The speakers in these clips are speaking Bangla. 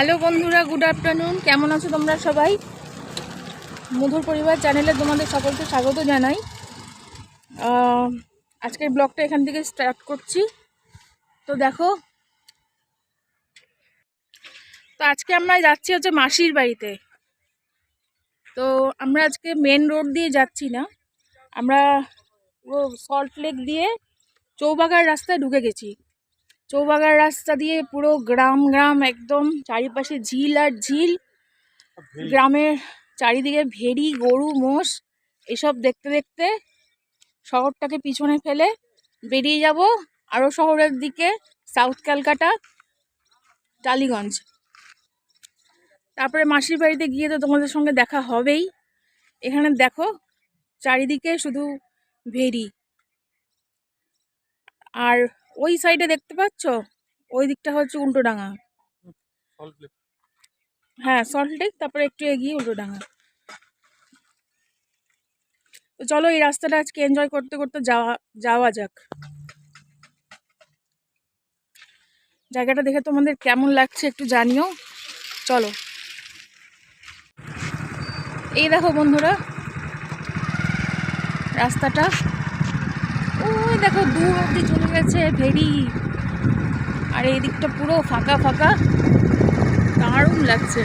হ্যালো বন্ধুরা গুড আফটারনুন কেমন আছো তোমরা সবাই? মধুর পরিবার চ্যানেলে তোমাদের সকলকে স্বাগত জানাই। আজকের ব্লগটা এখান থেকে স্টার্ট করছি। তো দেখো, তো আজকে আমরা যাচ্ছি হচ্ছে মাসির বাড়িতে। তো আমরা আজকে মেন রোড দিয়ে যাচ্ছি না। আমরা সল্ট লেক দিয়ে চৌবাগার রাস্তায় ঢুকে গেছি। চৌবাগার রাস্তা দিয়ে পুরো গ্রাম গ্রাম একদম, চারিপাশে ঝিল আর ঝিল। গ্রামের চারিদিকে ভেড়ি, গরু, মোষ, এসব দেখতে দেখতে শহরটাকে পিছনে ফেলে বেরিয়ে যাব আরও শহরের দিকে, সাউথ ক্যালকাটা, টালিগঞ্জ। তারপরে মাসির বাড়িতে গিয়ে তো তোমাদের সঙ্গে দেখা হবেই। এখানে দেখো চারিদিকে শুধু ভেরি আর ওই সাইডে দেখতে পাচ্ছ? ওই দিকটা হচ্ছে উল্টোডাঙা হ্যাঁ সল্ট লেক তারপরে একটু এগিয়ে উল্টোডাঙা তো চলো এই রাস্তাটা আজকে এনজয় করতে করতে যাওয়া যাওয়া যাক। জায়গাটা দেখে তোমাদের কেমন লাগছে একটু জানিও। চলো। এই দেখো বন্ধুরা রাস্তাটা। ওই দেখো দূর অব্দি চলে গেছে ভেরি আর এই দিকটা পুরো ফাঁকা ফাঁকা। দারুণ লাগছে।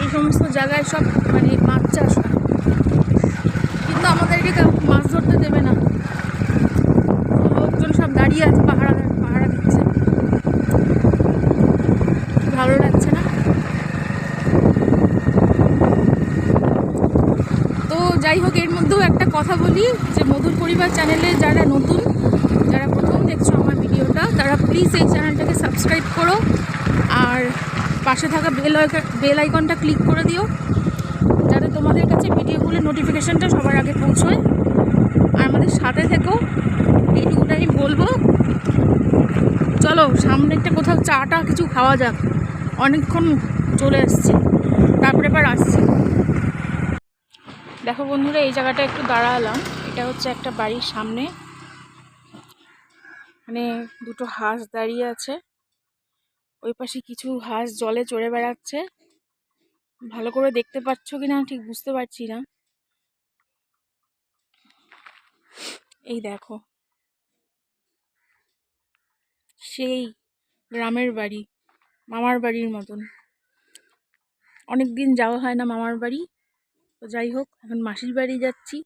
এই সমস্ত জায়গায় সব মানে মাছ চাষ কিন্তু আমাদেরকে মাছ ধরতে দেবে না। লোকজন সব দাঁড়িয়ে আছে পাহারা পাহারা দিচ্ছে ভালো লাগছে না তো যাই হোক, এর মধ্যেও একটা কথা বলি যে মধুর পরিবার চ্যানেলে যারা নতুন, যারা প্রথম দেখছ আমার ভিডিওটা, তারা প্লিজ এই চ্যানেলটাকে সাবস্ক্রাইব করো আর পাশে থাকা বেল বেল আইকনটা ক্লিক করে দিও, যাতে তোমাদের কাছে ভিডিওগুলোর নোটিফিকেশানটা সবার আগে পৌঁছয়। আর আমাদের সাথে থেকেও এইটুকুটা আমি বলব। চলো, সামনে একটা কোথাও চাটা কিছু খাওয়া যাক। অনেকক্ষণ চলে এসছি তারপরে এবার আসছি। দেখো বন্ধুরা, এই জায়গাটা একটু দাঁড়ালাম। এটা হচ্ছে একটা বাড়ির সামনে। মানে দুটো হাঁস দাঁড়িয়ে আছে। ওই পাশে কিছু হাঁস জলে চড়ে বেড়াচ্ছে। ভালো করে দেখতে পাচ্ছ কি না ঠিক বুঝতে পারছি না। এই দেখো। সেই গ্রামের বাড়ি, মামার বাড়ির মতন। অনেক দিন যাওয়া হয় না মামার বাড়ি। তো যাই হোক, এখন মাসির বাড়ি যাচ্ছি।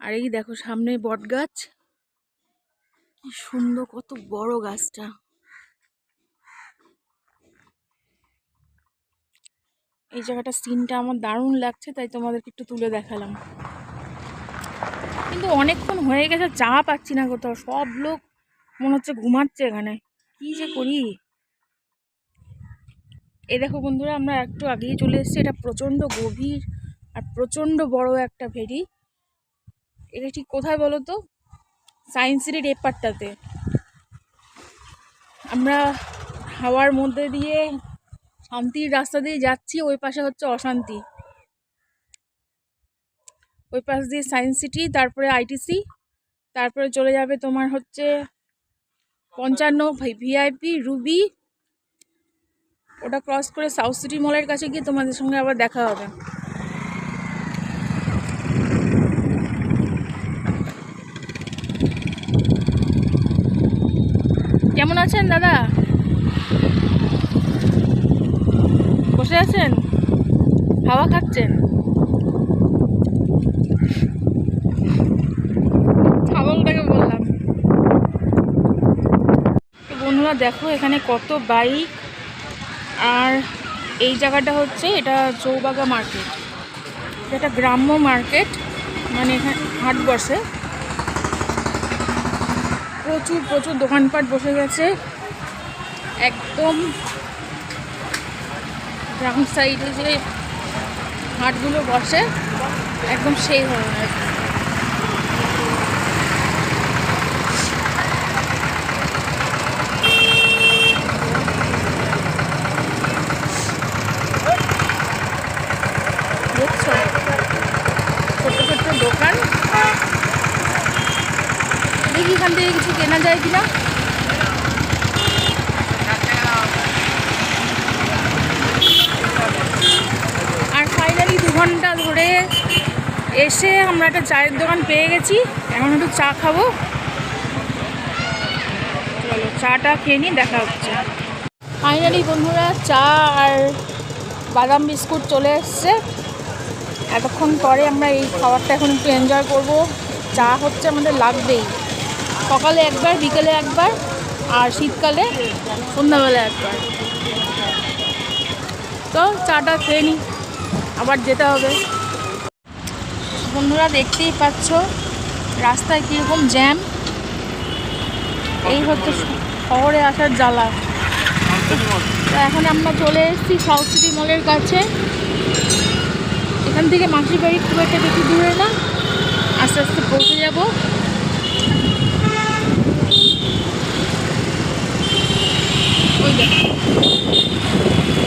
আর এই দেখো সামনে বট গাছ কি সুন্দর, কত বড় গাছটা। এই জায়গাটা সিনটা আমার দারুণ লাগছে, তাই তোমাদেরকে একটু তুলে দেখালাম। কিন্তু অনেকক্ষণ হয়ে গেছে, চা পাচ্ছি না কোথাও। সব লোক মনে হচ্ছে ঘুমাচ্ছে এখানে। কি যে করি? এই দেখো বন্ধুরা, আমরা একটু আগেই চলে এসেছি। এটা প্রচণ্ড গভীর। আর প্রচণ্ড বড় একটা ভেরি এটা ঠিক কোথায় বলো তো? সায়েন্স সিটির এপারটাতে আমরা হাওয়ার মধ্যে দিয়ে শান্তির রাস্তা দিয়ে যাচ্ছি, ওই পাশে হচ্ছে অশান্তি। ওই পাশ দিয়ে সায়েন্স সিটি তারপরে আইটিসি তারপরে চলে যাবে তোমার হচ্ছে পঞ্চান্ন ভিআইপি রুবি ওটা ক্রস করে সাউথ সিটি মলের কাছে গিয়ে তোমাদের সঙ্গে আবার দেখা হবে কেমন আছেন, দাদা? বসে আছেন? হাওয়া খাচ্ছেন? ছাগলটাকে বললাম। বন্ধুরা, দেখো, এখানে কত বাইক। আর এই জায়গাটা হচ্ছে, এটা চৌবাগা মার্কেট। এটা গ্রাম্য মার্কেট মানে এখানে হাট বসে। প্রচুর প্রচুর দোকানপাট বসে গেছে। একদম গ্রাম সাইডে যে হাটগুলো বসে একদম সেই ধরনের। দেখি এখান থেকে কিছু কেনা যায় কিনা। আর ফাইনালি দু ঘণ্টা ধরে এসে আমরা একটা চায়ের দোকান পেয়ে গেছি। এখন একটু চা খাব। চলো, চাটা খেয়ে নিয়ে দেখা হচ্ছে। ফাইনালি বন্ধুরা, চা আর বাদাম বিস্কুট চলে এসছে। এতক্ষণ পরে আমরা এই খাবারটা এখন একটু এনজয় করব। চা হচ্ছে আমাদের লাগবেই। সকালে একবার, বিকেলে একবার, আর শীতকালে সন্ধ্যাবেলা একবার। তো চাটা খেয়ে নিই আবার যেতে হবে। বন্ধুরা দেখতেই পাচ্ছ, রাস্তায় কীরকম জ্যাম এই হচ্ছে শহরে আসার জ্বালা। তো এখন আমরা চলে এসেছি সাউথ সিটি মলের কাছে। এখান থেকে মাসির বাড়ি খুব একটা বেশি দূরে না। আস্তে আস্তে পৌঁছে যাব ওই দেখো মেলা বসে গেছে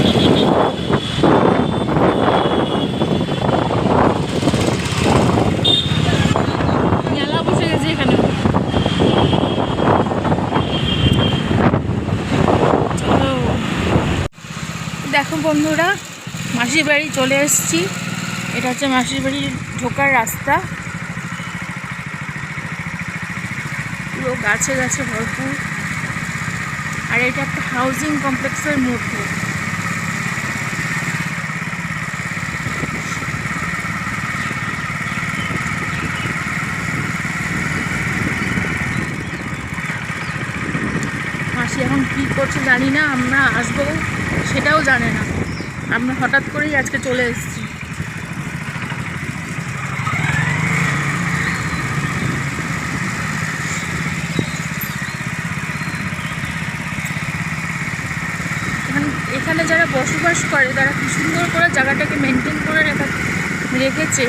এখানে চলো। দেখো বন্ধুরা, মাসির বাড়ি চলে এসেছি। এটা হচ্ছে মাসির বাড়ির ঢোকার রাস্তা। পুরো গাছে গাছে ভরপুর। আর এটা একটা হাউজিং কমপ্লেক্সের মধ্যে। মাসি এখন কী করছে জানি না, আমরা আসব, সেটাও জানে না। আমরা হঠাৎ করেই আজকে চলে এসেছি। এখানে যারা বসবাস করে, তারা কি সুন্দর করে জায়গাটাকে মেনটেন করে রেখা রেখেছে,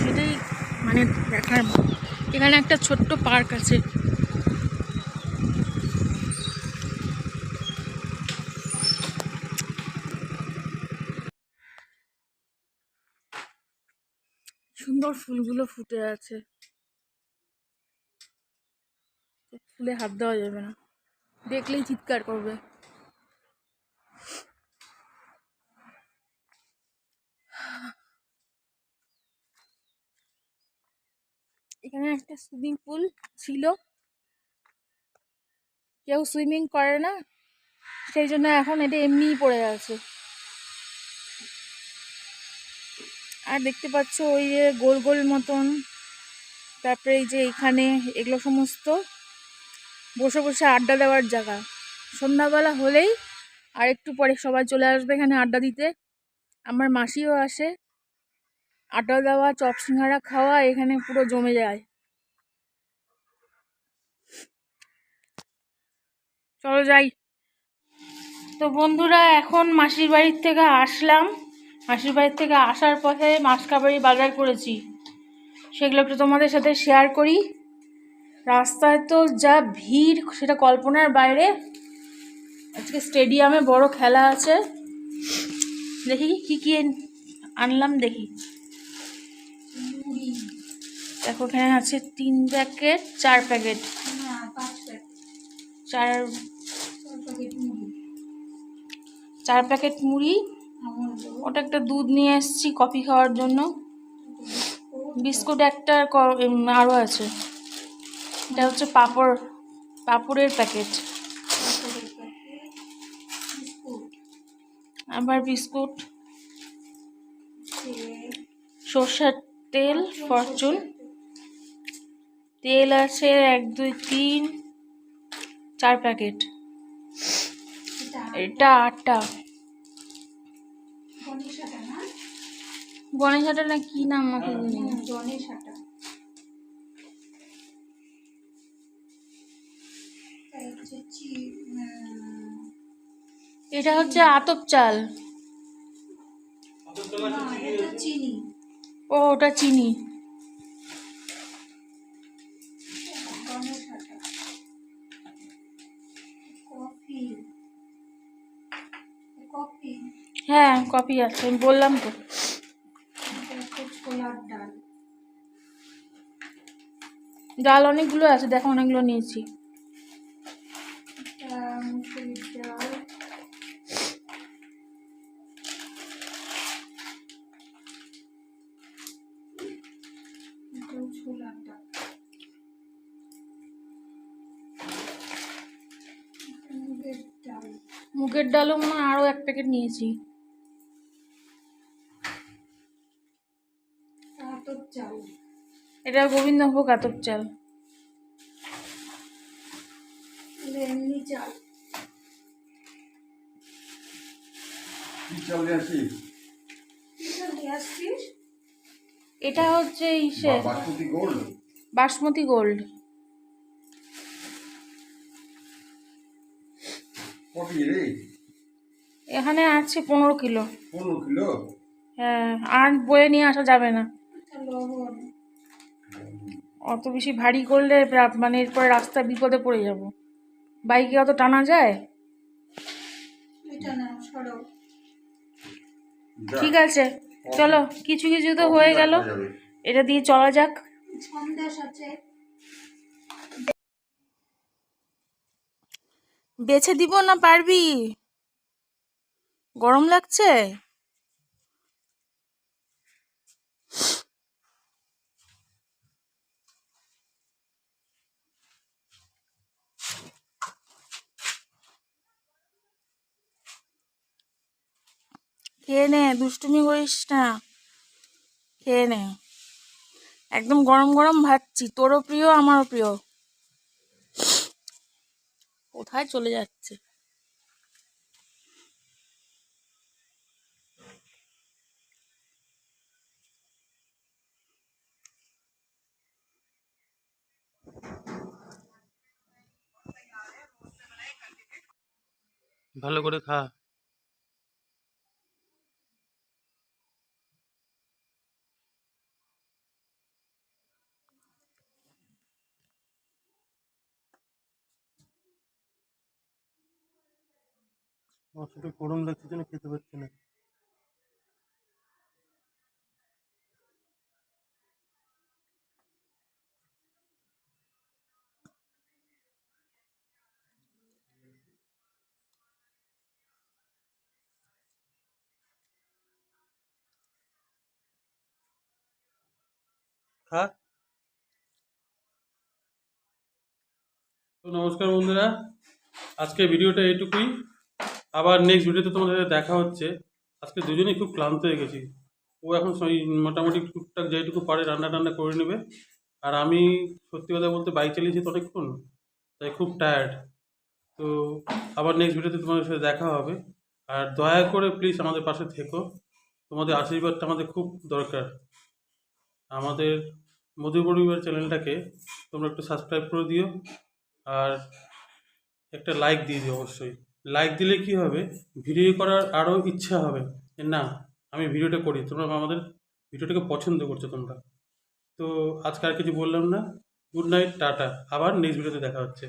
সেটাই মানে দেখার। এখানে একটা ছোট্ট পার্ক আছে। সুন্দর ফুলগুলো ফুটে আছে। ফুলে হাত দেওয়া যাবে না। দেখলেই চিৎকার করবে। এখানে একটা সুইমিং পুল ছিল। কেউ সুইমিং করে না। সেই জন্য এখন এটা এমনিই পড়ে আছে। আর দেখতে পাচ্ছ ওই যে গোল গোল মতন। তারপরে এই যে এখানে এগুলো সমস্ত। বসে বসে আড্ডা দেওয়ার জায়গা। সন্ধ্যাবেলা হলেই আর একটু পরে সবাই চলে আসবে এখানে আড্ডা দিতে। আমার মাসিও আসে। আড্ডা দেওয়া, চপ সিঙ্গারা খাওয়া, এখানে পুরো জমে যায়। চলো যাই। তো বন্ধুরা, এখন মাসির বাড়ির থেকে আসলাম। মাসির বাড়ির থেকে আসার পথে মাসকাবাড়ি বাজার করেছি। সেগুলো একটু তোমাদের সাথে শেয়ার করি। রাস্তায় তো যা ভিড়, সেটা কল্পনার বাইরে। আজকে স্টেডিয়ামে বড় খেলা আছে। দেখি কি কি আনলাম, দেখি। দেখো, এখানে আছে তিন প্যাকেট, চার প্যাকেট। চার চার প্যাকেট মুড়ি। ওটা একটা দুধ নিয়ে এসেছি, কফি খাওয়ার জন্য। বিস্কুট একটা আরও আছে। এটা হচ্ছে পাপড়, পাপড়ের প্যাকেট। আবার বিস্কুট। সর্ষের তেল, ফরচুন। তেল আছে এক, দুই, তিন, চার প্যাকেট। এটা আটটা। গণেশাটা না? কি নাম আমাকে গণেশ আটা এটা হচ্ছে আতপ চাল। ও ওটা চিনি। হ্যাঁ কপি আছে, আমি বললাম তো। ডাল অনেকগুলো আছে, দেখো অনেকগুলো নিয়েছি। মুগের ডালও মনে হয় আরও এক প্যাকেট নিয়েছি। এটা গোবিন্দভোগ আতপ চাল। এটা এমনি চাল। কি চাল নিয়ে আসি কি চাল নিয়ে আসছিস? এটা হচ্ছে ইসে বাসমতি গোল্ড? বাসমতি গোল্ড। কত রে? এখানে আছে পনেরো কিলো। পনেরো কিলো? হ্যাঁ আর বয়ে নিয়ে আসা যাবে না। লবণ। অত বেশি ভারী করলে মানে এরপরে রাস্তা বিপদে পড়ে যাব। বাইকে অত টানা যায়? এটা না সরো। যা, ঠিক আছে চলো কিছু কিছু তো হয়ে গেল। এটা দিয়ে চলা যাক। বেছে দিব না পারবি? গরম লাগছে? খেয়ে নে, দুষ্টুমি করিস না। খেয়ে নে। একদম গরম গরম ভাবছি তোরও প্রিয়, আমারও প্রিয়। কোথায় চলে যাচ্ছে? ভালো করে খা। মাছটা গরম লাগছে জন্য খেতে পারছি না। খা তো নমস্কার বন্ধুরা। আজকে ভিডিওটা এইটুকুই। আবার নেক্সট ভিডিওতে তোমাদের সাথে দেখা হচ্ছে। আজকে দুজনেই খুব ক্লান্ত হয়ে গেছি। ও এখন মোটামুটি টুকটাক যেটুকু পারে রান্না টান্না করে নেবে। আর আমি সত্যি কথা বলতে বাইক চালিয়েছি তো অনেকক্ষণ তাই খুব টায়ার্ড তো আবার নেক্সট ভিডিওতে তোমাদের সাথে দেখা হবে। আর দয়া করে প্লিজ আমাদের পাশে থেকো। তোমাদের আশীর্বাদটা আমাদের খুব দরকার। আমাদের মধু পরিবার চ্যানেলটাকে তোমরা একটু সাবস্ক্রাইব করে দিও। আর একটা লাইক দিয়ে দিও অবশ্যই। লাইক দিলে কি হবে? ভিডিও করার আরও ইচ্ছা হবে। না, আমি ভিডিওটা করি। তোমরা আমাদের ভিডিওটাকে পছন্দ করছ তোমরা। তো আজকে আর কিছু বললাম না। Good night tata. আবার নেক্সট ভিডিওতে দেখা হচ্ছে।